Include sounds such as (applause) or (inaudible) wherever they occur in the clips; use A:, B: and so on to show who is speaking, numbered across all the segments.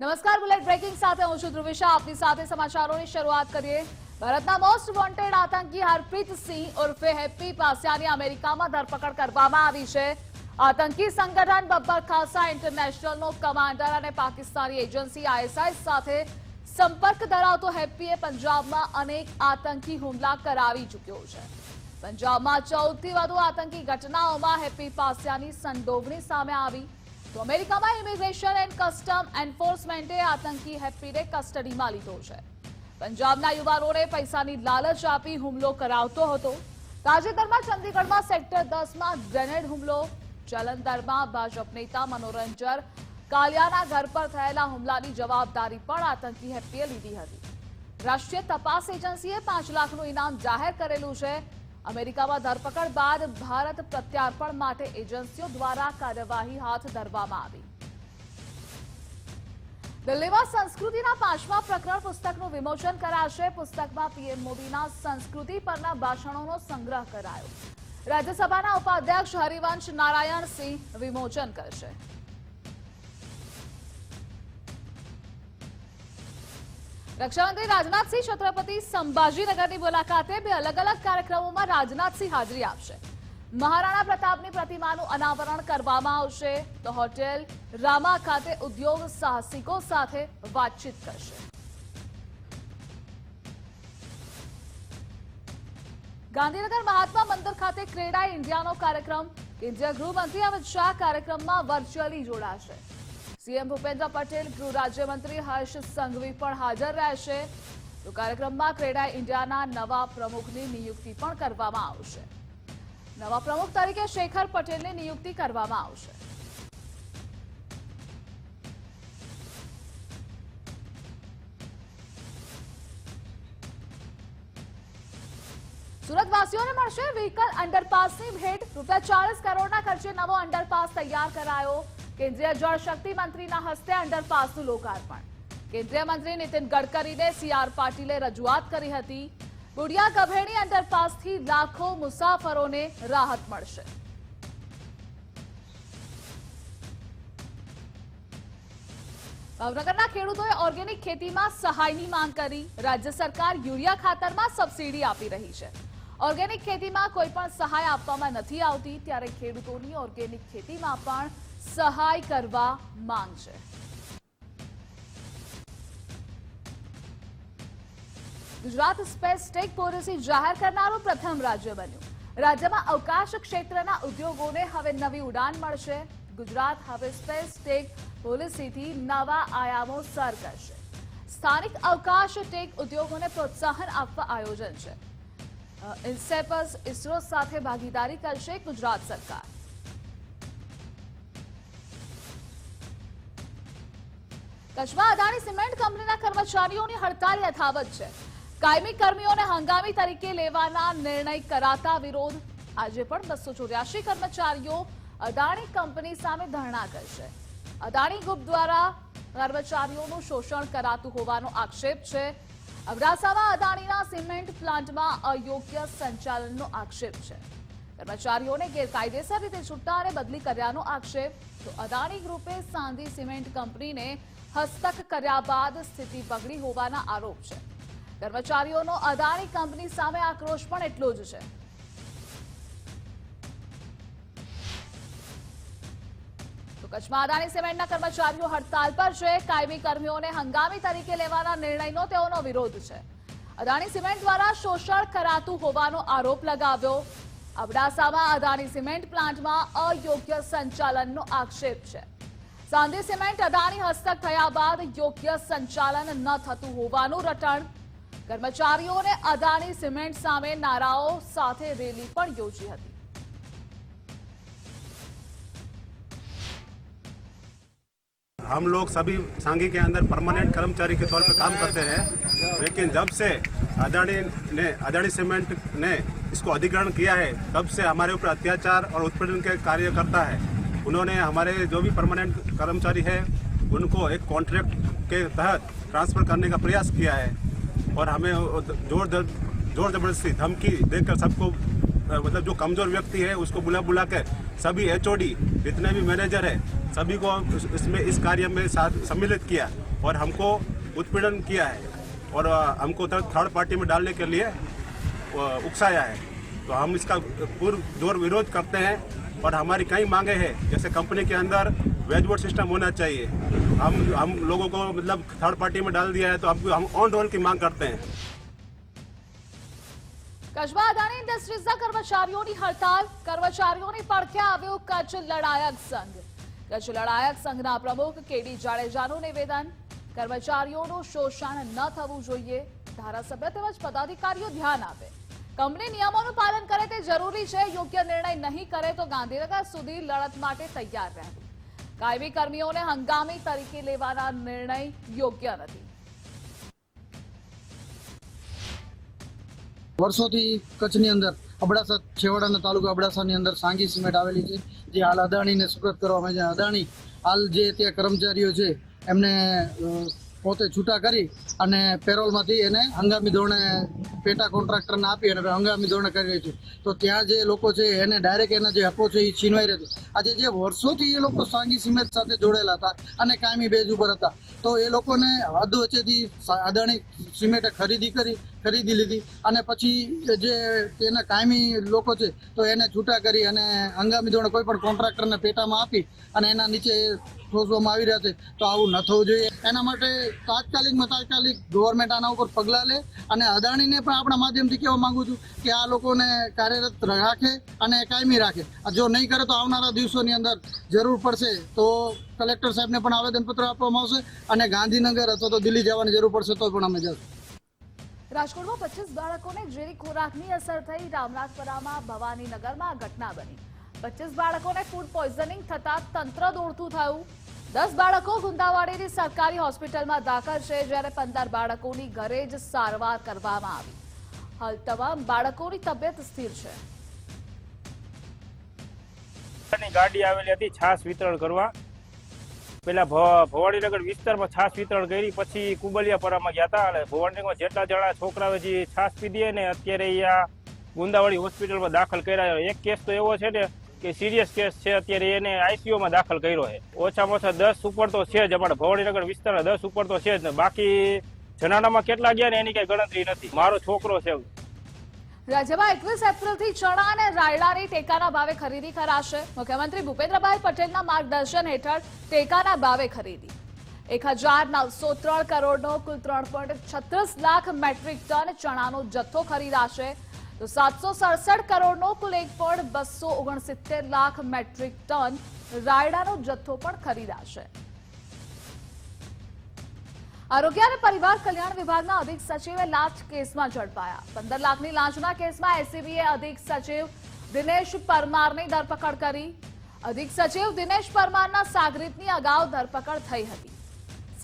A: નમસ્કાર, bullet breaking સાથે હું છું ધ્રુવિશા. આપની સાથે સમાચારોની શરૂઆત કરીએ. ભારતના મોસ્ટ વોન્ટેડ આતંકી હરપ્રીત સિંહ ઉર્ફે હેપ્પી પાસિયાની અમેરિકામાં ધરપકડ કરવામાં આવી છે. આતંકી સંગઠન બબ્બર ખાસા ઇન્ટરનેશનલનો કમાન્ડર અને પાકિસ્તાની એજન્સી આઈએસઆઈ સાથે સંપર્ક ધરાવતો હેપ્પીએ પંજાબમાં અનેક આતંકી હુમલા કરાવી ચૂક્યો છે. પંજાબમાં ચૌદથી વધુ આતંકી ઘટનાઓમાં હેપ્પી પાસિયાની સંડોવણી સામે આવી. તો અમેરિકામાં ઇમિગ્રેશન એન્ડ કસ્ટમ એન્ફોર્સમેન્ટે આતંકી હેપ્પીને કસ્ટડીમાં લીધો છે. પંજાબના યુવાનોને પૈસાની લાલચ આપી હુમલો કરાવતો હતો. તાજેતરમાં ચંદીગઢમાં સેક્ટર દસમાં ગ્રેનેડ હુમલો. જલંધરમાં ભાજપ નેતા મનોરંજન કાલિયાના ઘર પર થયેલા હુમલાની જવાબદારી પણ આતંકી હેપ્પીએ લીધી હતી. રાષ્ટ્રીય તપાસ એજન્સીએ પાંચ લાખનું ઇનામ જાહેર કરેલું છે. અમેરિકામાં ધરપકડ બાદ ભારત પ્રત્યાર્પણ માટે એજન્સીઓ દ્વારા કાર્યવાહી હાથ ધરવામાં આવી. દિલ્હીમાં સંસ્કૃતિના પાંચમા પ્રકરણ પુસ્તકનું વિમોચન કરાશે. પુસ્તકમાં પીએમ મોદીના સંસ્કૃતિ પરના ભાષણોનો સંગ્રહ કરાયો. રાજ્યસભાના ઉપાધ્યક્ષ હરિવંશ નારાયણ સિંહ વિમોચન કરશે. રક્ષામંત્રી રાજનાથસિંહ છત્રપતિ સંભાજીનગરની મુલાકાતે બે અલગ અલગ કાર્યક્રમોમાં રાજનાથસિંહ હાજરી આપશે. મહારાણા પ્રતાપની પ્રતિમાનું અનાવરણ કરવામાં આવશે તો હોટેલ રામા ખાતે ઉદ્યોગ સાહસિકો સાથે વાતચીત કરશે. ગાંધીનગર મહાત્મા મંદિર ખાતે ક્રેડા ઇન્ડિયાનો કાર્યક્રમ. કેન્દ્રીય ગૃહમંત્રી અમિત શાહ કાર્યક્રમમાં વર્ચ્યુઅલી જોડાશે. સીએમ ભૂપેન્દ્ર પટેલ, ગૃહ રાજ્યમંત્રી હર્ષ સંઘવી પણ હાજર રહેશે. તો કાર્યક્રમમાં ક્રેડા ઇન્ડિયાના નવા પ્રમુખની નિયુક્તિ પણ કરવામાં આવશે. નવા પ્રમુખ તરીકે શેખર પટેલની નિયુક્તિ કરવામાં આવશે. સુરતવાસીઓને મળશે વ્હીકલ અંડરપાસની ભેટ. રૂપિયા ચાલીસ કરોડના ખર્ચે નવો અંડરપાસ તૈયાર કરાયો. કેન્દ્રીય જળશક્તિ મંત્રીના હસ્તે અંડરપાસનું લોકાર્પણ. કેન્દ્રીય મંત્રી નીતિન ગડકરીને સીઆર પાટીલે રજૂઆત કરી હતી, બુડિયા ગભેણી અંડરપાસથી લાખો મુસાફરોને રાહત મળશે. ભાવનગરના ખેડૂતોએ ઓર્ગેનિક ખેતીમાં સહાયની માંગ કરી, રાજ્ય સરકાર યુરિયા ખાતરમાં સબસિડી આપી રહી છે. ઓર્ગેનિક ખેતીમાં કોઈ પણ સહાય આપવામાં નથી આવતી, ત્યારે ખેડૂતોની ઓર્ગેનિક ખેતીમાં પણ સહાય કરવા માંગ છે ગુજરાત સ્પેસ ટેક પોલિસી જાહેર કરનારું પ્રથમ રાજ્ય બન્યું. રાજ્યમાં અવકાશ ક્ષેત્રના ઉદ્યોગોને હવે નવી ઉડાન મળશે. ગુજરાત હવે સ્પેસ ટેક પોલિસીથી નવા આયામો સર કરશે. સ્થાનિક અવકાશ ટેક ઉદ્યોગોને પ્રોત્સાહન આપવા આયોજન છે. ઇન્સેપસ ઇસરો સાથે ભાગીદારી કરશે ગુજરાત સરકાર. કચ્છમાં અદાણી સિમેન્ટ કંપનીના કર્મચારીઓની હડતાલ યથાવત છે. કાયમી કર્મીઓને હંગામી તરીકે લેવાના નિર્ણય કરાતા વિરોધ. આજે પણ બસો ચોર્યાસી કર્મચારીઓ અદાણી કંપની સામે ધરણા કરશે અદાણી ગ્રુપ દ્વારા કર્મચારીઓનું શોષણ કરાતું હોવાનો આક્ષેપ છે. અબડાસામાં અદાણીના સિમેન્ટ પ્લાન્ટમાં અયોગ્ય સંચાલનનો આક્ષેપ છે. કર્મચારીઓને ગેરકાયદેસર રીતે છૂટા અને બદલી કર્યાનો આક્ષેપ. તો અદાણી ગ્રુપે સાંધી સિમેન્ટ કંપનીને હસ્તક કર્યા બાદ સ્થિતિ બગડી હોવાના આરોપ છે. કર્મચારીઓનો અદાણી કંપની સામે આક્રોશ પણ એટલો જ છે. તો કચ્છમાં અદાણી સિમેન્ટના કર્મચારીઓ હડતાલ પર છે. કાયમી કર્મીઓને હંગામી તરીકે લેવાના નિર્ણયનો તેઓનો વિરોધ છે. અદાણી સિમેન્ટ દ્વારા શોષણ કરાતું હોવાનો આરોપ લગાવ્યો. અબડાસામાં અદાણી સિમેન્ટ પ્લાન્ટમાં અયોગ્ય સંચાલનનો આક્ષેપ છે. સાંધી સિમેન્ટ અદાણી હસ્તક થયા બાદ યોગ્ય સંચાલન ન થતું હોવાનું રટણ કર્મચારીઓને અદાણી સિમેન્ટ સામે નારાઓ સાથે રેલી પણ યોજી હતી
B: हम लोग सभी सांगी के अंदर परमानेंट कर्मचारी के तौर पे काम करते हैं लेकिन जब से अदानी ने अदानी सीमेंट ने इसको अधिग्रहण किया है तब से हमारे ऊपर अत्याचार और उत्पीड़न के कार्य करता है उन्होंने हमारे जो भी परमानेंट कर्मचारी है, उनको एक कॉन्ट्रैक्ट के तहत ट्रांसफ़र करने का प्रयास किया है। और हमें ज़ोर जब- ज़ोर ज़बरदस्ती धमकी देकर सबको मतलब जो कमज़ोर व्यक्ति है, उसको बुला बुला कर सभी एचओडी जितने भी मैनेजर है, सभी को इसमें, इस कार्य में साथ सम्मिलित किया और हमको उत्पीड़न किया है। और हमको थर्ड पार्टी में डालने के लिए उकसाया है। तो हम इसका पूर्व ज़ोर विरोध करते हैं। और हमारी कई मांगे हैं जैसे कंपनी के अंदर वेज बोर्ड सिस्टम होना चाहिए हम हम लोगों को मतलब थर्ड पार्टी में डाल दिया है तो हम हम ऑन रोल की मांग करते हैं
A: કચ્છમાં અદાણી ઇન્ડસ્ટ્રીઝના કર્મચારીઓની હડતાલ કર્મચારીઓની પડખે આવ્યો કચ્છ લડાયક સંઘ કચ્છ લડાયક સંઘના પ્રમુખ કેડી જાડેજાનું નિવેદન કર્મચારીઓનું શોષણ ન થવું જોઈએ ધારાસભ્ય તેમજ પદાધિકારીઓ ધ્યાન આપે કંપની નિયમોનું પાલન કરે તે જરૂરી છે, યોગ્ય નિર્ણય નહીં કરે તો ગાંધીનગર સુધી લડત માટે તૈયાર રહેવું કાયમી કર્મીઓને હંગામી તરીકે લેવાના નિર્ણય યોગ્ય નથી.
C: વર્ષોથી કચ્છની અંદર અબડાસા છેવાડાના તાલુકા અબડાસાની અંદર સાંગી સિમેન્ટ આવેલી છે, જે હાલ અદાણીને સુપ્રત કરવામાં છે અદાણી હાલ જે ત્યાં કર્મચારીઓ છે, એમને પોતે છૂટા કરી અને પેરોલમાંથી એને હંગામી ધોરણે પેટા કોન્ટ્રાક્ટરને આપી અને હંગામી ધોરણે કરી રહી છે. તો ત્યાં જે લોકો છે, એને ડાયરેક્ટ એના જે હકો છે, એ છીનવાઈ રહ્યો છે. આજે જે વર્ષોથી એ લોકો સાંગી સિમેન્ટ સાથે જોડેલા હતા અને કાયમી બેઝ ઉપર હતા. તો એ લોકોને હદ વચ્ચેથી અદાણી સિમેન્ટે ખરીદી કરી ખરીદી લીધી અને પછી જે તેના કાયમી લોકો છે, તો એને છૂટા કરી અને હંગામી ધોરણે કોઈ પણ કોન્ટ્રાક્ટરને પેટામાં આપી અને એના નીચે ઠોસવામાં આવી રહ્યા છે, તો આવું ન થવું જોઈએ. એના માટે તાત્કાલિકમાં તાત્કાલિક ગવર્મેન્ટ આના ઉપર પગલાં લે અને અદાણીને પણ આપણા માધ્યમથી કહેવા માંગુ છું કે આ લોકોને કાર્યરત રાખે અને કાયમી રાખે. જો નહીં કરે તો આવનારા દિવસોની અંદર જરૂર પડશે તો કલેક્ટર સાહેબને પણ આવેદનપત્ર આપવામાં આવશે અને ગાંધીનગર અથવા તો દિલ્હી જવાની જરૂર પડશે તો પણ અમે જશું.
A: રાજકોટમાં પચીસ બાળકોને ઝેરી ખોરાકની અસર થઈ. રામનાથપરામાં ભવાનીનગરમાં ઘટના બની. પચીસ બાળકોને ફૂડ પોઈઝનિંગ થતા તંત્ર દોડતું થયું. દસ બાળકો ગુંદાવાડીની સરકારી હોસ્પિટલમાં દાખલ છે, જ્યારે પંદર બાળકોની ઘરે જ સારવાર કરવામાં આવી. હાલ તમામ બાળકોની તબિયત સ્થિર છે.
D: ગાડી આવેલી હતી, છાસ વિતરણ કરવા. પેલા ભ- ભવાનીનગર વિસ્તારમાં છાશ વિતરણ કરી, પછી કુબલિયાપરામાં ગયા હતા અને ભવાનીનગરમાં જેટલા જણા છોકરાઓ જે પી પીધી ને, અત્યારે અહીંયા ગુંદાવાડી હોસ્પિટલમાં દાખલ કર્યા એક કેસ તો એવો છે ને કે સિરિયસ કેસ છે, અત્યારે એને આઈસીયુમાં દાખલ કર્યો છે. ઓછામાં ઓછા દસ ઉપર તો છે જ, અમારા ભવાનીનગર વિસ્તારના દસ ઉપર તો છે જ ને. બાકી જનાડામાં કેટલા ગયા ને, એની કઈ ગણતરી નથી. મારો છોકરો છે
A: રાજ્યમાં એકવીસ એપ્રિલથી ચણા અને રાયડાની ટેકાના ભાવે ખરીદી કરાશે. મુખ્યમંત્રી ભૂપેન્દ્રભાઈ પટેલના માર્ગદર્શન હેઠળ ટેકાના ભાવે ખરીદી. એક હજાર નવસો ત્રણ કરોડનો કુલ ત્રણ પોઈન્ટ છત્રીસ લાખ મેટ્રિક ટન ચણાનો જથ્થો ખરીદાશે. તો સાતસો સડસઠ કરોડનો કુલ એક પોઈન્ટ બસો ઓગણસિત્તેર લાખ મેટ્રિક ટન રાયડાનો જથ્થો પણ ખરીદાશે. આરોગ્ય અને પરિવાર કલ્યાણ વિભાગના અધિક સચિવે લાંચ કેસમાં ઝડપાયા. પંદર લાખની લાંચના કેસમાં એસીબીએ અધિક સચિવ દિનેશ પરમારની ધરપકડ કરી. અધિક સચિવ દિનેશ પરમારના સાગરીતની અગાઉ ધરપકડ થઈ હતી.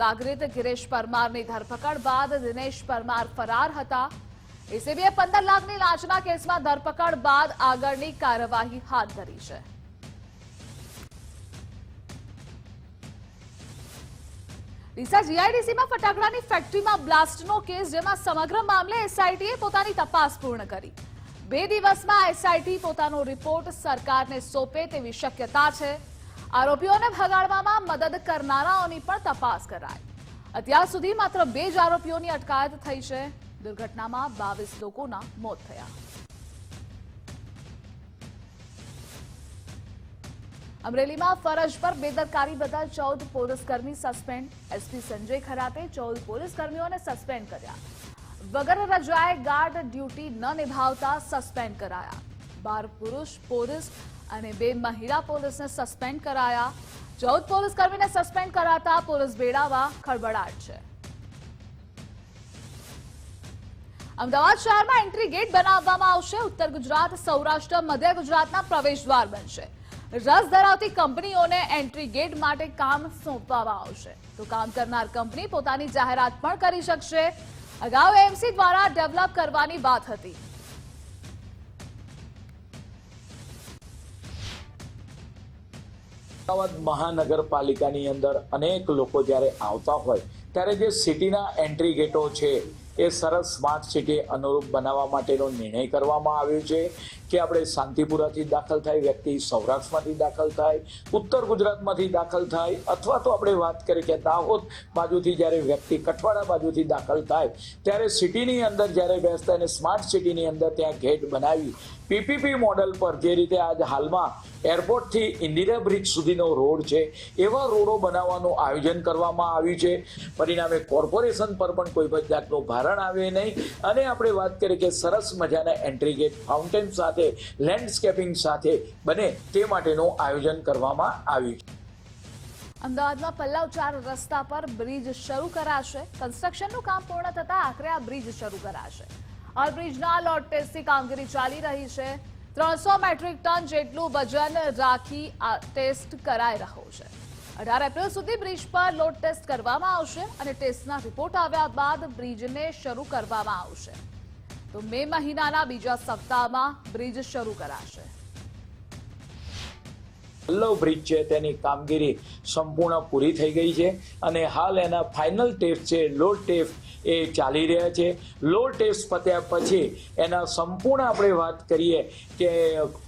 A: સાગરીત ગિરીશ પરમારની ધરપકડ બાદ દિનેશ પરમાર ફરાર હતા. એસીબીએ પંદર લાખની લાંચના કેસમાં ધરપકડ બાદ આગળની કાર્યવાહી હાથ ધરી છે. ડીસા જીઆઈડીસીમાં ફટાકડાની ફેક્ટરીમાં બ્લાસ્ટનો કેસ, જેમાં સમગ્ર મામલે એસઆઈટીએ પોતાની તપાસ પૂર્ણ કરી. બે દિવસમાં એસઆઈટી પોતાનો રિપોર્ટ સરકારને સોંપે તેવી શક્યતા છે. આરોપીઓને ભગાડવામાં મદદ કરનારાઓની પણ તપાસ કરાય. અત્યાર સુધી માત્ર બે જ આરોપીઓની અટકાયત થઈ છે. દુર્ઘટનામાં બાવીસ લોકોના મોત થયા. અમરેલીમાં ફરજ પર બેદરકારી બદલ ચૌદ પોલીસકર્મી સસ્પેન્ડ. એસપી સંજય ખરાતે ચૌદ પોલીસકર્મીઓને સસ્પેન્ડ કર્યા. વગર રજાએ ગાર્ડ ડ્યુટી ન નિભાવતા સસ્પેન્ડ કરાયા. બાર પુરુષ, પોલીસ અને બે મહિલા પોલીસને સસ્પેન્ડ કરાયા. ચૌદ પોલીસકર્મીને સસ્પેન્ડ કરાતા પોલીસ બેડામાં ખળબળાટ છે. અમદાવાદ શહેરમાં એન્ટ્રી ગેટ બનાવવામાં આવશે. ઉત્તર ગુજરાત, સૌરાષ્ટ્ર, મધ્ય ગુજરાતના પ્રવેશ દ્વાર બનશે. રસ ધરાવતી કંપનીઓને એન્ટ્રી ગેટ માટે કામ સોંપવામાં આવશે. તો કામ કરનાર કંપની પોતાની જાહેરાત પણ કરી શકશે. અગાઉ એમસી દ્વારા ડેવલપ કરવાની વાત હતી.
E: મહાનગરપાલિકાની અંદર અનેક લોકો જ્યારે આવતા હોય, ત્યારે જે સિટીના એન્ટ્રી ગેટો છે, એ સરસ સ્માર્ટ સિટી અનુરૂપ બનાવવા માટેનો નિર્ણય કરવામાં આવ્યો છે. કે આપણે શાંતિપુરાથી દાખલ થાય, વ્યક્તિ સૌરાષ્ટ્રમાંથી દાખલ થાય, ઉત્તર ગુજરાતમાંથી દાખલ થાય, અથવા તો આપણે વાત કરીએ કે દાહોદ બાજુથી જ્યારે વ્યક્તિ કઠવાડા બાજુથી દાખલ થાય, ત્યારે સિટીની અંદર જ્યારે બેસતા અને સ્માર્ટ સિટીની અંદર ત્યાં ગેટ બનાવી, પીપીપી મોડલ પર જે રીતે આજ હાલમાં એરપોર્ટથી ઇન્દિરા બ્રિજ સુધીનો રોડ છે, એવા રોડો બનાવવાનું આયોજન કરવામાં આવ્યું છે. પરિણામે કોર્પોરેશન પર પણ કોઈ પણ જાતનું ભારણ આવે નહીં. અને આપણે વાત કરીએ કે સરસ મજાના એન્ટ્રી ગેટ, ફાઉન્ટેન સાથે લેન્ડસ્કેપિંગ સાથે બને તે માટેનું આયોજન કરવામાં આવ્યું છે.
A: અમદાવાદમાં પલ્લવ ચાર રસ્તા પર બ્રિજ શરૂ કરાશે. કન્સ્ટ્રક્શનનું કામ પૂર્ણ થતા આખરે આ બ્રિજ શરૂ કરાશે. હાલ બ્રિજના લોડ ટેસ્ટની કામગીરી ચાલી રહી છે. ત્રણસો મેટ્રિક ટન જેટલું વજન રાખી ટેસ્ટ કરાઈ રહ્યો છે. અઢાર એપ્રિલ સુધી બ્રિજ પર લોડ ટેસ્ટ કરવામાં આવશે અને ટેસ્ટના રિપોર્ટ આવ્યા બાદ બ્રિજને શરૂ કરવામાં આવશે. તો મે મહિનાના બીજા સપ્તાહમાં બ્રિજ શરૂ કરાશે.
E: પલ્લવ બ્રિજ છે, તેની કામગીરી સંપૂર્ણ પૂરી થઈ ગઈ છે અને હાલ એના ફાઇનલ ટેસ્ટ છે લોડ ટેસ્ટ એ ચાલી રહ્યા છે. લો ટેસ્ટ પત્યા પછી એના સંપૂર્ણ આપણે વાત કરીએ કે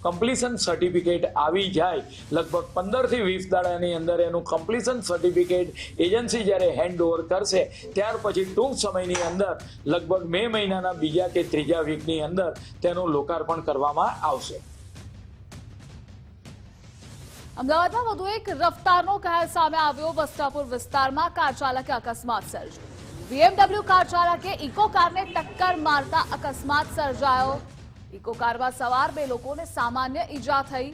E: કમ્પ્લીશન સર્ટિફિકેટ આવી જાય, લગભગ પંદરથી વીસ દાડાની અંદર એનું કમ્પ્લીશન સર્ટિફિકેટ એજન્સી જ્યારે હેન્ડ ઓવર કરશે, ત્યાર પછી ટૂંક સમયની અંદર, લગભગ મે મહિનાના બીજા કે ત્રીજા વીકની અંદર તેનું લોકાર્પણ કરવામાં આવશે.
A: અમદાવાદમાં વધુ એક રફતારનો કહેર સામે આવ્યો. વસ્ત્રાપુર વિસ્તારમાં કાર ચાલકે અકસ્માત સર્જ્યો. બીએમડબલ્યુ કાર ચાલકે ઇકો કારને ટક્કર મારતા અકસ્માત સર્જાયો. ઇકો કારમાં સવાર બે લોકોને સામાન્ય ઈજા થઈ.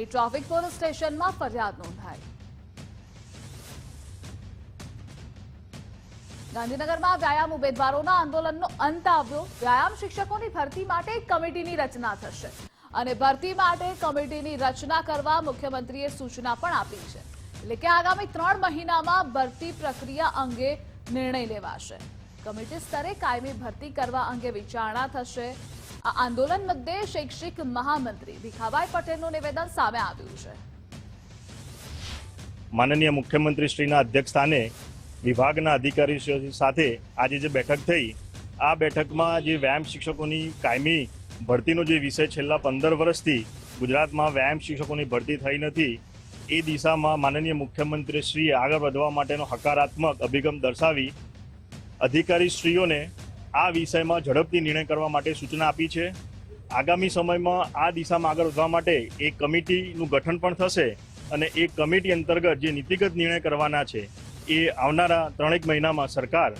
A: એ ટ્રાફિક પોલીસ સ્ટેશનમાં ફરિયાદ નોંધાઈ. ગાંધીનગરમાં વ્યાયામ ઉમેદવારોના આંદોલનનો અંત આવ્યો. વ્યાયામ શિક્ષકોની ભરતી માટે કમિટીની રચના થશે અને ભરતી માટે કમિટીની રચના કરવા મુખ્યમંત્રીએ સૂચના પણ આપી છે. એટલે કે આગામી ત્રણ મહિનામાં ભરતી પ્રક્રિયા અંગે નિર્ણય લેવાશે. કમિટી સ્તરે કાયમી ભરતી કરવા અંગે વિચારણા થશે. આ આંદોલન મુદ્દે શૈક્ષિક મહામંત્રી ભીખાભાઈ પટેલનું નિવેદન સામે આવ્યું છે.
F: માનનીય મુખ્યમંત્રીશ્રીના અધ્યક્ષસ્થાને વિભાગના અધિકારીઓ સાથે આજે જે બેઠક થઈ, આ બેઠકમાં જે વ્યાયામ શિક્ષકોની કાયમી ભરતીનો જે વિષય છેલ્લા પંદર વર્ષથી ગુજરાતમાં વ્યાયામ શિક્ષકોની ભરતી થઈ નથી એ દિશામાં માનનીય મુખ્યમંત્રીશ્રીએ આગળ વધવા માટેનો હકારાત્મક અભિગમ દર્શાવી અધિકારીશ્રીઓને આ વિષયમાં ઝડપથી નિર્ણય કરવા માટે સૂચના આપી છે. આગામી સમયમાં આ દિશામાં આગળ વધવા માટે એક કમિટીનું ગઠન પણ થશે અને એ કમિટી અંતર્ગત જે નીતિગત નિર્ણય કરવાના છે એ આવનારા ત્રણેક મહિનામાં સરકાર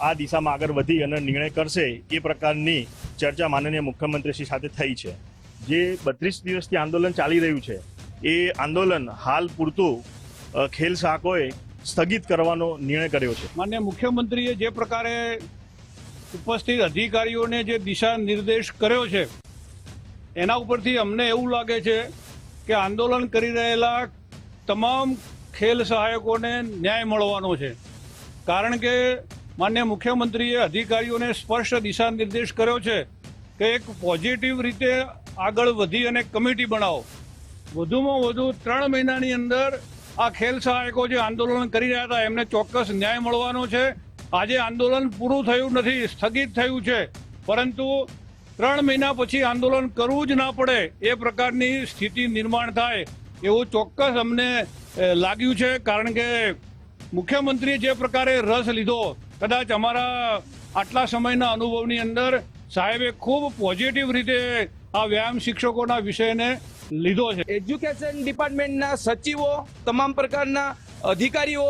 F: આ દિશામાં આગળ વધી અને નિર્ણય કરશે એ પ્રકારની ચર્ચા માનનીય મુખ્યમંત્રીશ્રી સાથે થઈ છે. જે બત્રીસ દિવસથી આંદોલન ચાલી રહ્યું છે એ આંદોલન હાલ પૂરતું ખેલ શાકોએ સ્થગિત કરવાનો નિર્ણય કર્યો છે.
G: માન્ય મુખ્યમંત્રીએ જે પ્રકારે ઉપસ્થિત અધિકારીઓને જે દિશા નિર્દેશ કર્યો છે, એના ઉપરથી અમને એવું લાગે છે કે આંદોલન કરી રહેલા તમામ ખેલ સહાયકોને ન્યાય મળવાનો છે. કારણ કે માન્ય મુખ્યમંત્રીએ અધિકારીઓને સ્પષ્ટ દિશા નિર્દેશ કર્યો છે કે એક પોઝિટિવ રીતે આગળ વધી અને કમિટી બનાવો. વધુમાં વધુ ત્રણ મહિનાની અંદર આ ખેલ સહાયકો જે આંદોલન કરી રહ્યા હતા, એમને ચોક્કસ ન્યાય મળવાનો છે. આજે આંદોલન પૂરું થયું નથી, સ્થગિત થયું છે. પરંતુ ત્રણ મહિના પછી આંદોલન કરવું જ ના પડે, એ પ્રકારની સ્થિતિ નિર્માણ થાય, એવું ચોક્કસ અમને લાગ્યું છે. કારણ કે મુખ્યમંત્રીએ જે પ્રકારે રસ લીધો, કદાચ અમારા આટલા સમયના અનુભવની અંદર સાહેબે ખૂબ પોઝિટિવ રીતે આ વ્યાયામ શિક્ષકોના વિષયને લીધો છે.
H: એજ્યુકેશન ડિપાર્ટમેન્ટના સચિવો, તમામ પ્રકારના અધિકારીઓ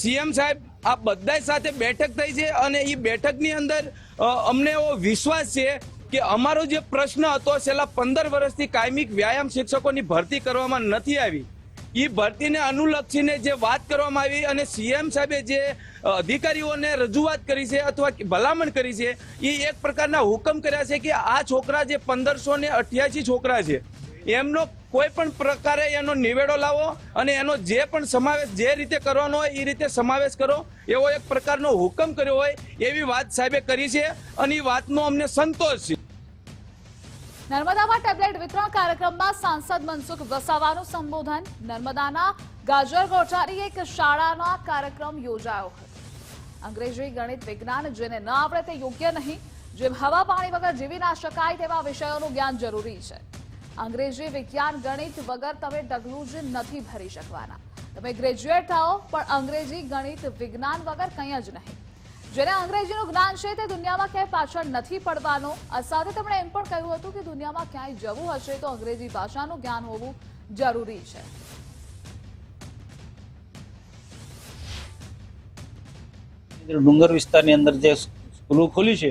H: સીએમ સાહેબ, આ બધા સાથે બેઠક થઈ છે અને એ બેઠકની અંદર અમને એવો વિશ્વાસ છે કે અમારો જે પ્રશ્ન હતો, છેલ્લા પંદર વર્ષથી કાયમિક વ્યાયામ શિક્ષકોની ભરતી કરવામાં નથી આવી. એ ભરતીને અનુલક્ષીને જે વાત કરવામાં આવી અને સીએમ સાહેબે જે અધિકારીઓને રજૂઆત કરી છે અથવા ભલામણ કરી છે એ એક પ્રકારના હુકમ કર્યા છે કે આ છોકરા જે પંદરસો ને અઠ્યાસી છોકરા છે, એમનો કોઈ પણ પ્રકારે એનો નિવેડો લાવો અને એનો જે પણ સમાવેશ જે રીતે કરવાનો હોય એ રીતે સમાવેશ કરો. એવો એક પ્રકારનો હુકમ કર્યો હોય એવી વાત સાહેબે કરી છે અને એ વાતનો અમને સંતોષ છે.
A: નર્મદામાં ટેબ્લેટ વિતરણ કાર્યક્રમમાં સાંસદ મનસુખ વસાવાનું સંબોધન. નર્મદાના ગાજર ગોઠારી એક શાળાનો કાર્યક્રમ યોજાયો હતો. અંગ્રેજી ગણિત વિજ્ઞાન જેને ન આવડે તે યોગ્ય નહીં. જેમ હવા પાણી વગર જીવી ના શકાય તેવા વિષયોનું જ્ઞાન જરૂરી છે. અંગ્રેજી વિજ્ઞાન ગણિત વગર તમે ડગલું જ નથી ભરી શકવાના. તમે ગ્રેજ્યુએટ થાઓ, પણ અંગ્રેજી ગણિત વિજ્ઞાન વગર કંઈ જ નહીં. જેને અંગ્રેજીનું જ્ઞાન છે તે દુનિયામાં ક્યાંય પાછળ નથી પડવાનો. સાથે તેમણે એમ પણ કહ્યું હતું કે દુનિયામાં ક્યાંય જવું હશે તો અંગ્રેજી ભાષાનું જ્ઞાન હોવું જરૂરી છે.
I: ડુંગર વિસ્તારની અંદર જે સ્કૂલો ખોલી છે,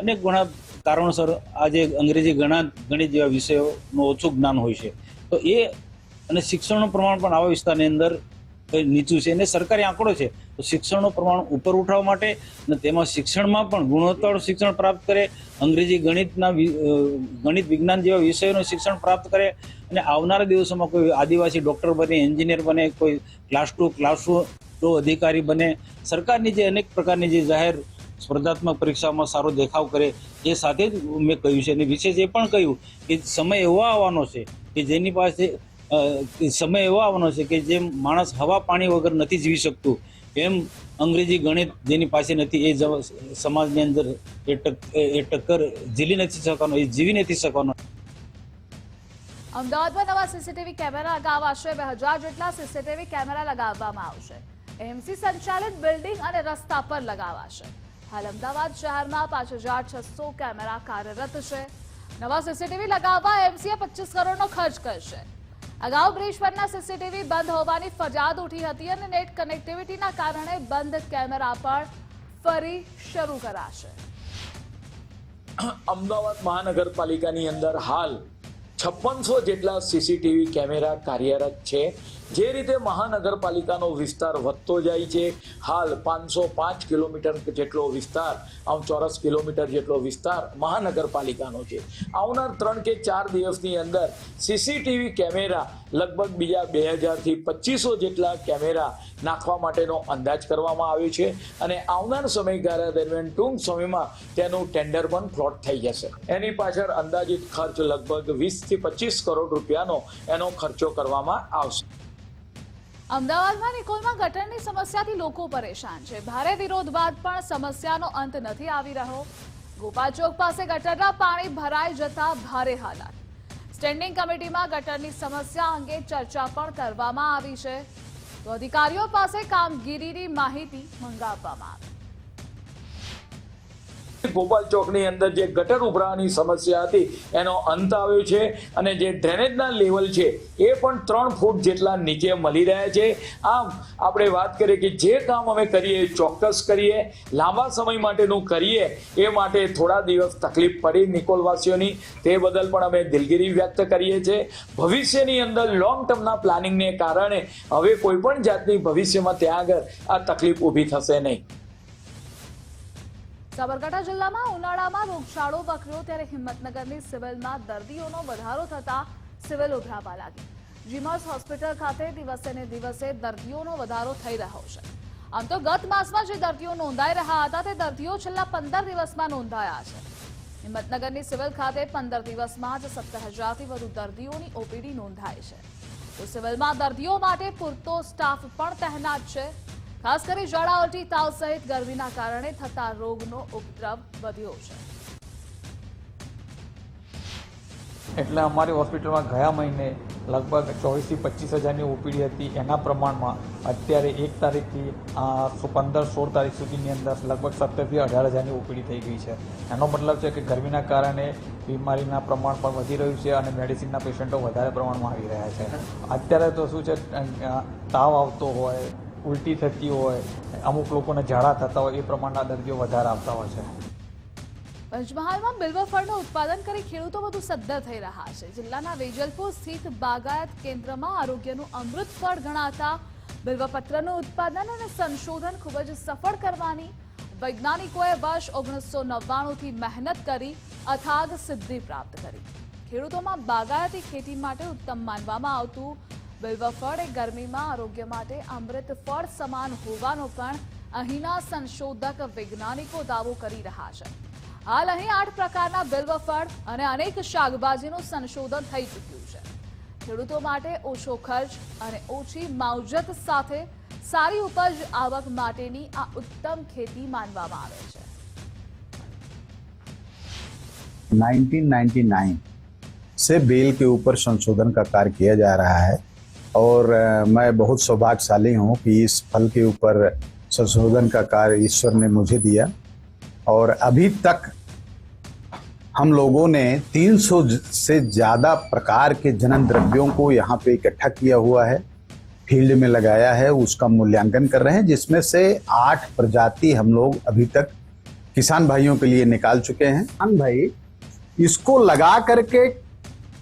I: અનેક ઘણા કારણોસર આજે અંગ્રેજી ઘણા ગણિત જેવા વિષયોનું ઓછું જ્ઞાન હોય છે. તો એ અને શિક્ષણનું પ્રમાણ પણ આવા વિસ્તારની અંદર કંઈ નીચું છે એને સરકારી આંકડો છે, તો શિક્ષણનું પ્રમાણ ઉપર ઉઠાવવા માટે અને તેમાં શિક્ષણમાં પણ ગુણવત્તાવાળું શિક્ષણ પ્રાપ્ત કરે, અંગ્રેજી ગણિતના ગણિત વિજ્ઞાન જેવા વિષયોનું શિક્ષણ પ્રાપ્ત કરે અને આવનારા દિવસોમાં કોઈ આદિવાસી ડૉક્ટર બને, એન્જિનિયર બને, કોઈ ક્લાસ ટુ ક્લાસ ટુ અધિકારી બને, સરકારની જે અનેક પ્રકારની જે જાહેર સ્પર્ધાત્મક પરીક્ષામાં સારો દેખાવ કરે, એ સાથે જ મેં કહ્યું છે. અને વિશેષ એ પણ કહ્યું કે સમય એવો આવવાનો છે કે જેની પાસે સમય એવો આવવાનો છે કે જેમ માણસ હવા પાણી વગર નથી જીવી શકતું, એમ અંગ્રેજી ગણિત જેની પાસે નથી, એ સમાજની અંદર એ ટક્કર ઝીલી નથી શકવાનો, એ જીવી નથી શકવાનો.
A: અમદાવાદમાં નવા સીસીટીવી કેમેરા લગાવાશે બે હજાર જેટલા સીસીટીવી કેમેરા લગાવવામાં આવશે. એમસી સંચાલિત બિલ્ડિંગ અને રસ્તા પર લગાવાશે. હાલ અમદાવાદ શહેરમાં પાંચ હજાર છસો કેમેરા કાર્યરત છે. નવા સીસીટીવી લગાવવા એમસીએ પચીસ કરોડનો ખર્ચ કરશે. અગાઉ બ્રિજ પરના સીસીટીવી બંધ હોવાની ફરિયાદ ઉઠી હતી અને નેટ કનેક્ટિવિટીના કારણે બંધ કેમેરા પણ ફરી શરૂ કરાશે.
E: અમદાવાદ મહાનગરપાલિકાની અંદર હાલ છપ્પનસો જેટલા સીસીટીવી કેમેરા કાર્યરત છે. જે રીતે મહાનગરપાલિકાનો વિસ્તાર વધતો જાય છે, હાલ પાંચસો પાંચ કિલોમીટર જેટલો વિસ્તાર, આમ ચોરસ કિલોમીટર જેટલો વિસ્તાર મહાનગરપાલિકાનો છે. આવનાર ત્રણ કે ચાર દિવસની અંદર સીસીટીવી કેમેરા લગભગ બીજા બે હજારથી પચીસો જેટલા કેમેરા નાખવા માટેનો અંદાજ કરવામાં આવ્યો છે અને આવનાર સમયગાળા દરમિયાન ટૂંક સમયમાં તેનું ટેન્ડર પણ ફ્લોટ થઈ જશે. એની પાછળ અંદાજિત ખર્ચ લગભગ વીસથી પચીસ કરોડ રૂપિયાનો એનો ખર્ચો કરવામાં આવશે.
A: અમદાવાદમાં નિકોલમાં ગટરની સમસ્યાથી લોકો પરેશાન છે. ભારે વિરોધ બાદ પણ સમસ્યાનો અંત નથી આવી રહ્યો. ગોપાલચોક પાસે ગટરના પાણી ભરાઈ જતા ભારે હાલાત. સ્ટેન્ડિંગ કમિટીમાં ગટરની સમસ્યા અંગે ચર્ચા પણ કરવામાં આવી છે. તો અધિકારીઓ પાસે કામગીરીની માહિતી મંગાવવામાં આવી. (laughs)
E: ગોપાલ ચોકની અંદર જે ગટર ઉભરાવાની સમસ્યા હતી, એનો અંત આવ્યો છે અને જે ડ્રેનેજના લેવલ છે, એ પણ ત્રણ ફૂટ જેટલા નીચે મળી રહ્યા છે. આમ, આપણે વાત કરીએ કે જે કામ અમે કરીએ, ચોક્કસ કરીએ, લાંબા સમય માટેનું કરીએ, એ માટે થોડા દિવસ તકલીફ પડી નિકોલવાસીઓની. તે બદલ પણ અમે દિલગીરી વ્યક્ત કરીએ છીએ. ભવિષ્યની અંદર લોંગ ટર્મના પ્લાનિંગને કારણે હવે કોઈ પણ જાતની ભવિષ્યમાં ત્યાં આગળ આ તકલીફ ઊભી થશે નહીં.
A: સાબરકાંઠા જિલ્લામાં ઉનાળામાં રોગચાળો વકર્યો ત્યારે હિંમતનગરની સિવિલમાં દર્દીઓનો વધારો થતાં સિવિલ ઉભરાવા લાગી. જીમર્સ હોસ્પિટલ ખાતે દિવસે ને દિવસે દર્દીઓનો વધારો થઈ રહ્યો છે. આમ તો ગત માસમાં જે દર્દીઓ નોંધાઈ રહ્યા હતા તે દર્દીઓ છેલ્લા પંદર દિવસમાં નોંધાયા છે. હિંમતનગરની સિવિલ ખાતે પંદર દિવસમાં જ સત્તર હજારથી વધુ દર્દીઓની ઓપીડી નોંધાઈ છે. તો સિવિલમાં દર્દીઓ માટે પૂરતો સ્ટાફ પણ તહેનાત છે. ખાસ કરી ઝાડા ઉલટી તાવ સહિત ગરમીના કારણે થતા રોગનો ઉપદ્રવ વધ્યો છે.
J: એટલે અમારી હોસ્પિટલમાં ગયા મહિને લગભગ ચોવીસથી પચીસ હજારની ઓપીડી હતી. એના પ્રમાણમાં અત્યારે એક તારીખથી પંદર, સોળ તારીખ સુધીની અંદર લગભગ સત્તરથી અઢાર હજારની ઓપીડી થઈ ગઈ છે. એનો મતલબ છે કે ગરમીના કારણે બીમારીના પ્રમાણ પણ વધી રહ્યું છે અને મેડિસિનના પેશન્ટો વધારે પ્રમાણમાં આવી રહ્યા છે. અત્યારે તો શું છે તાવ આવતો હોય ઉલટી થતી હોય, અમુક લોકોને ઝાડા થતા હોય, એ પ્રમાણના દર્દીઓ વધારે આવતા હોય છે.
A: પંચમહાલમાં બિલ્વફળનું ઉત્પાદન કરી ખેડૂતો વધુ સદ્ધર થઈ રહ્યા છે. જિલ્લાના વેજલપુર સ્થિત બાગાયત કેન્દ્રમાં આરોગ્યનું અમૃત ફળ ગણાતા બિલ્વપત્રનું ઉત્પાદન અને સંશોધન ખૂબ જ સફળ કરવાની વૈજ્ઞાનિકોએ વર્ષ ઓગણીસો નવ્વાણુંથી મહેનત કરી, અથાગ સિદ્ધિ પ્રાપ્ત કરી. ખેડૂતોમાં બાગાયતી ખેતી માટે ઉત્તમ માનવામાં આવતું બિલ્વફળ એ ગરમીમાં આરોગ્ય માટે અમૃત ફળ સમાન હોવાનો પણ અહીંના સંશોધક વૈજ્ઞાનિકો દાવો કરી રહ્યા છે હાલ અહીં આઠ પ્રકારના બિલ્વફળ અને અનેક શાકભાજીનું સંશોધન થઈ ચૂક્યું છે ખેડૂતો માટે ઓછો ખર્ચ અને ઓછી માવજત સાથે સારી ઉપજ આવક માટેની આ ઉત્તમ ખેતી માનવામાં આવે છે
K: 1999 से बेल के ऊपर संशोधन का कार्य किया जा रहा है और मैं बहुत सौभाग्यशाली हूँ कि इस फल के ऊपर संशोधन का कार्य ईश्वर ने मुझे दिया। और अभी तक हम लोगों ने 300 ज- से ज़्यादा प्रकार के जनन द्रव्यों को यहाँ पे इकट्ठा किया हुआ है फ़ील्ड में लगाया है उसका मूल्यांकन कर रहे हैं जिसमें से आठ प्रजाति हम लोग अभी तक किसान भाइयों के लिए निकाल चुके हैं। किसान भाई इसको लगा करके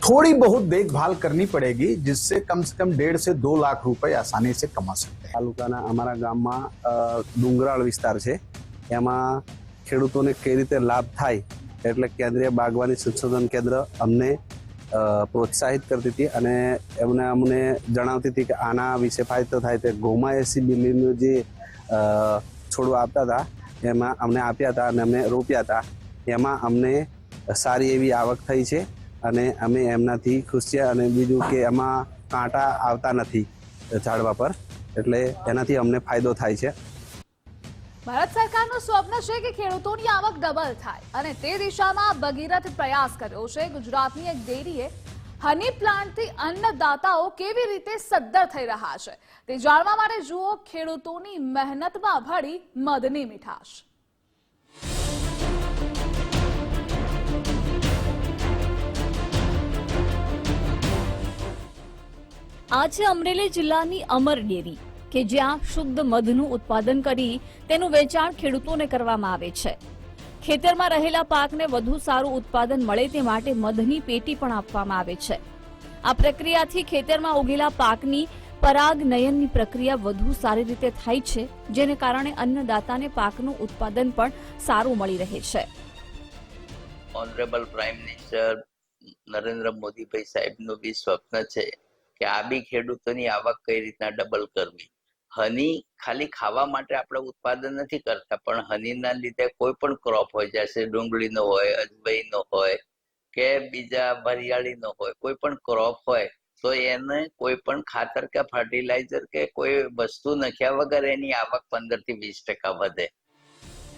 K: थोड़ी बहुत देखभाल करनी पड़ेगी जिससे कम से कम डेढ़ से दो लाख रुपए आसानी से कमा सकते हैं
B: તાલુકાના અમારા ગામમાં અ, ડુંગરાળ વિસ્તાર છે એમાં ખેડૂતોને કઈ રીતે લાભ થાય એટલે કેન્દ્રીય બાગવાની સંશોધન કેન્દ્ર અમને અ, પ્રોત્સાહિત કરતી હતી અને એમને અમને જણાવતી હતી કે આના વિશે ફાયદો થાય તે ગોમા એસી બિલીનું જે અ, છોડવા આપતા હતા એમાં અમને આપ્યા હતા અને અમે રોપ્યા હતા એમાં અમને સારી એવી આવક થઈ છે અને અમે એમનાથી ખુશ છીએ અને બીજું કે એમાં કાંટા આવતા નથી ઝાડવા પર, એટલે એનાથી અમને ફાયદો થાય છે.
A: ભારત સરકારનું સ્વપ્ન છે કે ખેડૂતોની આવક ડબલ થાય અને તે દિશામાં ભગીરથ પ્રયાસ કર્યો છે. ગુજરાતની એક ડેરીએ હની પ્લાન્ટથી અન્નદાતાઓ કેવી રીતે સદ્ધર થઈ રહ્યા છે તે જાણવા માટે જુઓ ખેડૂતોની મહેનતમાં ભળી મધની મીઠાશ.
L: આ છે અમરેલી જિલ્લાની અમર ડેરી, કે જ્યાં શુદ્ધ મધનું ઉત્પાદન કરી તેનું વેચાણ ખેડૂતોને કરવામાં આવે છે. ખેતરમાં રહેલા પાકને વધુ સારું ઉત્પાદન મળે તે માટે મધની પેટી પણ આપવામાં આવે છે. આ પ્રક્રિયાથી ખેતરમાં ઉગેલા પાકની પરાગ નયનની પ્રક્રિયા વધુ સારી રીતે થાય છે, જેને કારણે અન્નદાતાને પાકનું ઉત્પાદન પણ સારું મળી રહે છે.
M: ઓનરેબલ પ્રાઇમ મિનિસ્ટર નરેન્દ્ર મોદીભાઈ સાહેબનું બી સ્વપ્ન છે કે આ બી ખેડૂતોની આવક કઈ રીતના ડબલ કરવી. હની ખાલી ખાવા માટે આપણે ઉત્પાદન નથી કરતા, પણ હનીના લીધે કોઈ પણ ક્રોપ હોય જैसे ડુંગળીનો હોય, અજવાઈનો હોય કે બીજા વરિયાળીનો હોય, કોઈ પણ ક્રોપ હોય, તો એને કોઈ પણ ખાતર કે ફર્ટિલાઇઝર કે કોઈ વસ્તુ નાખ્યા વગર એની આવક પંદરથી વીસ ટકા વધે.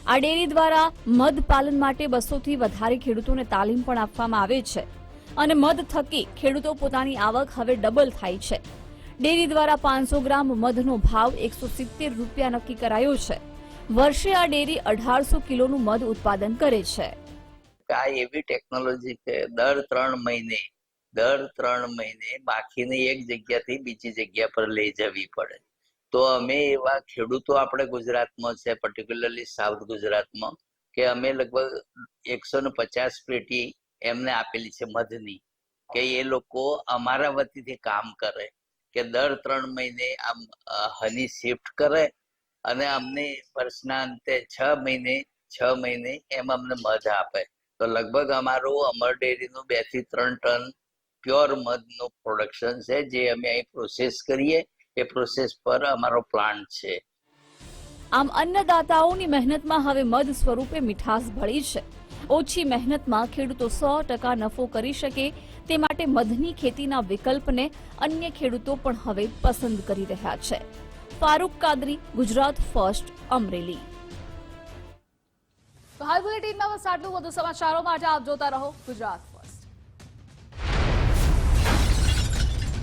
L: આ ડેરી દ્વારા મધ પાલન માટે બસોથી વધારે ખેડૂતોને તાલીમ પણ આપવામાં આવે છે. અને મધ થકી ખેડૂતો પોતાની આવક હવે ડબલ થાય છે. ડેરી દ્વારા પાંચસો ગ્રામ મધનો ભાવ એકસો સિત્તેર રૂપિયા નક્કી કરાયો છે. વર્ષે આ ડેરી અઢારસો કિલોનું મધ ઉત્પાદન કરે છે.
M: આ એવી ટેકનોલોજી કે દર ત્રણ મહિને, દર ત્રણ મહિને બાકીને એક જગ્યાથી બીજી જગ્યા પર લઈ જવી પડે. તો અમે એવા ખેડૂતો આપણે ગુજરાતમાં છે પર્ટિક્યુલરલી સાઉથ ગુજરાતમાં, કે અમે લગભગ એકસો ને પચાસ પેટી એમને આપેલી છે મધની, કે એ લોકો અમારા વતીથી કામ કરે, કે દર ત્રણ મહિને આમ હની શિફ્ટ કરે, અને અમને વર્ષના અંતે છ મહિને છ મહિને એમ અમને મધ આપે. તો લગભગ અમારું અમર ડેરીનું બેથી ત્રણ ટન પ્યોર મધનું પ્રોડક્શન છે, જે અમે અહીં પ્રોસેસ કરીએ, એ પ્રોસેસ પર અમારો પ્લાન્ટ છે.
L: આમ અન્નદાતાઓની મહેનતમાં હવે મધ સ્વરૂપે મીઠાશ ભળી છે. ઓછી મહેનતમાં ખેડૂતો સો ટકા નફો કરી શકે તે માટે મધની ખેતીના વિકલ્પને અન્ય ખેડૂતો પણ હવે પસંદ કરી રહ્યા છે. ફારૂક કાદરી, ગુજરાત ફર્સ્ટ, અમરેલી.
A: હાલ બુલેટિનમાં બસ આટલું. વધુ સમાચારો માટે આપ જોતા રહો ગુજરાત.